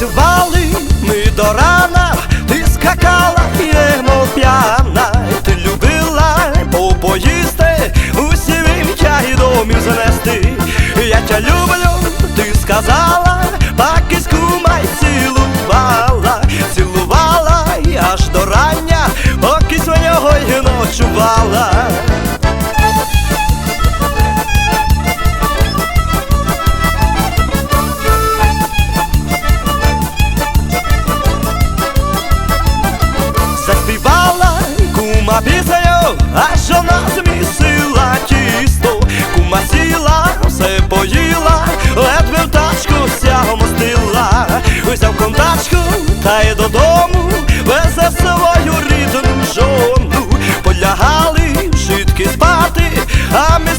танцювали ми до рана, ти скакала і п'яна, ти любила попоїсти, усі вім'я і домів занести, я тя люблю. А жона змісила тісто, кума сіла, все поїла, ледве в тачку вся гомостила, взяв контачку та й додому, везе свою рідну жону, полягали житки спати, а ми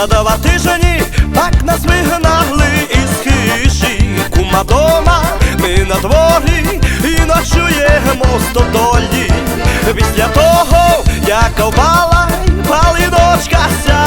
За два тижні так нас вигнали із хиші, Кума дома, ми на дворі і ночуємо стодолі. Після того, як овала, палиночка ся